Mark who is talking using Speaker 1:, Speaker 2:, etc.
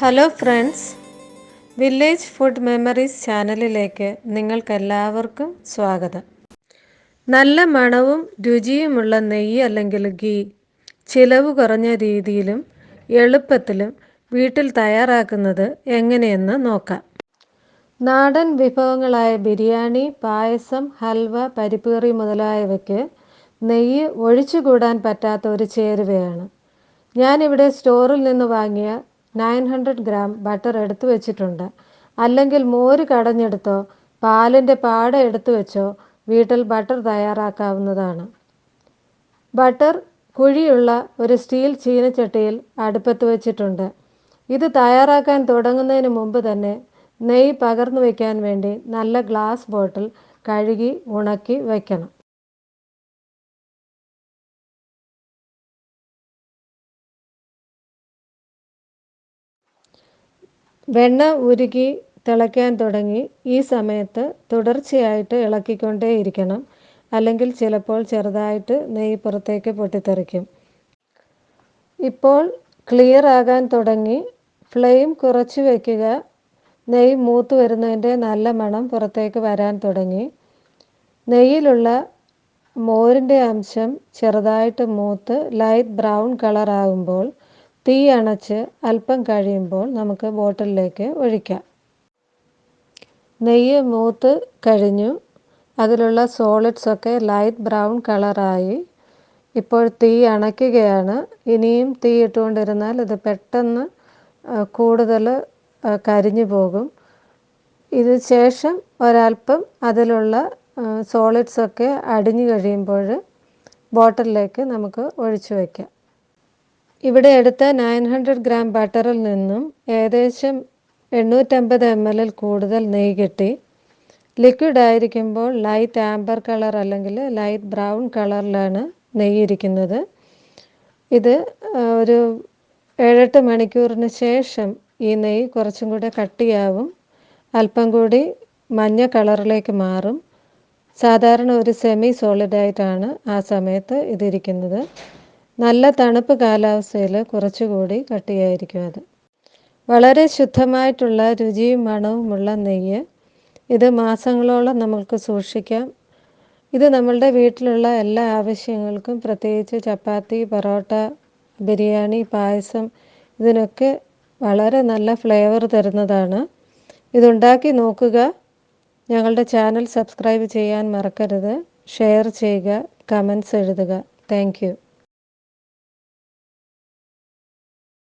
Speaker 1: Hello friends village food memories ചാനലിലേക്ക് നിങ്ങൾക്കെല്ലാവർക്കും സ്വാഗതം. നല്ല മണവും രുചിയുമുള്ള നെയ്യ് അല്ലെങ്കിൽ ഗീ ചിലവ് കുറഞ്ഞ രീതിയിലും എളുപ്പത്തിലും വീട്ടിൽ തയ്യാറാക്കുന്നത് എങ്ങനെയെന്ന് നോക്കാം. നാടൻ വിഭവങ്ങളായ ബിരിയാണി പായസം ഹൽവ പരിപ്പേറി മുതലായവയ്ക്ക് നെയ്യ് ഒഴിച്ചുകൂടാൻ പറ്റാത്ത ഒരു ചേരുവയാണ്. ഞാനിവിടെ സ്റ്റോറിൽ നിന്ന് വാങ്ങിയ നയൻ ഹൺഡ്രഡ് ഗ്രാം ബട്ടർ എടുത്തു വെച്ചിട്ടുണ്ട്. അല്ലെങ്കിൽ മോര് കടഞ്ഞെടുത്തോ പാലിന്റെ പാട എടുത്തു വെച്ചോ വീട്ടിൽ ബട്ടർ തയ്യാറാക്കാവുന്നതാണ്. ബട്ടർ കുഴിയുള്ള ഒരു സ്റ്റീൽ ചീനച്ചട്ടിയിൽ അടുപ്പത്ത് വെച്ചിട്ടുണ്ട്. ഇത് തയ്യാറാക്കാൻ തുടങ്ങുന്നതിന് മുമ്പ് തന്നെ നെയ്യ് പകർന്നു വയ്ക്കാൻ വേണ്ടി നല്ല ഗ്ലാസ് ബോട്ടിൽ കഴുകി ഉണക്കി വയ്ക്കണം വെണ്ണ ഉരുകി തിളയ്ക്കാൻ തുടങ്ങി ഈ സമയത്ത് തുടർച്ചയായിട്ട് ഇളക്കിക്കൊണ്ടേയിരിക്കണം. അല്ലെങ്കിൽ ചിലപ്പോൾ ചെറുതായിട്ട് നെയ്യ് പുറത്തേക്ക് പൊട്ടിത്തെറിക്കും. ഇപ്പോൾ ക്ലിയർ ആകാൻ തുടങ്ങി ഫ്ലെയിം കുറച്ച് വയ്ക്കുക നെയ്യ് മൂത്ത് വരുന്നതിന്റെ നല്ല മണം പുറത്തേക്ക് വരാൻ തുടങ്ങി. നെയ്യിലുള്ള മോരിന്റെ അംശം ചെറുതായിട്ട് മൂത്ത് ലൈറ്റ് ബ്രൗൺ കളർ ആകുമ്പോൾ തീ അണച്ച് അല്പം കഴിയുമ്പോൾ നമുക്ക് ബോട്ടിലേക്ക് ഒഴിക്കാം. നെയ്യ് മൂത്ത് കഴിഞ്ഞു. അതിലുള്ള സോളിഡ്സ് ഒക്കെ ലൈറ്റ് ബ്രൗൺ കളറായി. ഇപ്പോൾ തീ അണയ്ക്കുകയാണ്. ഇനിയും തീ ഇട്ടുകൊണ്ടിരുന്നാൽ ഇത് പെട്ടെന്ന് കൂടുതൽ കരിഞ്ഞു പോകും. ഇത് ശേഷം ഒരല്പം അതിലുള്ള സോളിഡ്സ് ഒക്കെ അടിഞ്ഞു കഴിയുമ്പോൾ ബോട്ടിലേക്ക് നമുക്ക് ഒഴിച്ചു വയ്ക്കാം ഇവിടെ എടുത്ത നയൻ ഹൺഡ്രഡ് ഗ്രാം ബട്ടറിൽ നിന്നും ഏകദേശം എണ്ണൂറ്റമ്പത് എം എല്ലിൽ കൂടുതൽ നെയ്യ് കിട്ടി. ലിക്വിഡ് ആയിരിക്കുമ്പോൾ ലൈറ്റ് ആംബർ കളർ അല്ലെങ്കിൽ ലൈറ്റ് ബ്രൗൺ കളറിലാണ് നെയ്യ് ഇരിക്കുന്നത്. ഇത് ഒരു ഏഴെട്ട് മണിക്കൂറിന് ശേഷം ഈ നെയ്യ് കുറച്ചും കൂടെ കട്ടിയാവും. അല്പം കൂടി മഞ്ഞ കളറിലേക്ക് മാറും. സാധാരണ ഒരു സെമി സോളിഡായിട്ടാണ് ആ സമയത്ത് ഇതിരിക്കുന്നത്. നല്ല തണുപ്പ് കാലാവസ്ഥയിൽ കുറച്ചുകൂടി കട്ടിയായിരിക്കും അത്. വളരെ ശുദ്ധമായിട്ടുള്ള രുചിയും മണവുമുള്ള നെയ്യ് ഇത് മാസങ്ങളോളം നമുക്ക് സൂക്ഷിക്കാം. ഇത് നമ്മളുടെ വീട്ടിലുള്ള എല്ലാ ആവശ്യങ്ങൾക്കും പ്രത്യേകിച്ച് ചപ്പാത്തി പൊറോട്ട ബിരിയാണി പായസം ഇതിനൊക്കെ വളരെ നല്ല ഫ്ലേവർ തരുന്നതാണ്. ഇതുണ്ടാക്കി നോക്കുക. ഞങ്ങളുടെ ചാനൽ സബ്സ്ക്രൈബ് ചെയ്യാൻ മറക്കരുത്. ഷെയർ ചെയ്യുക കമൻസ് എഴുതുക. താങ്ക്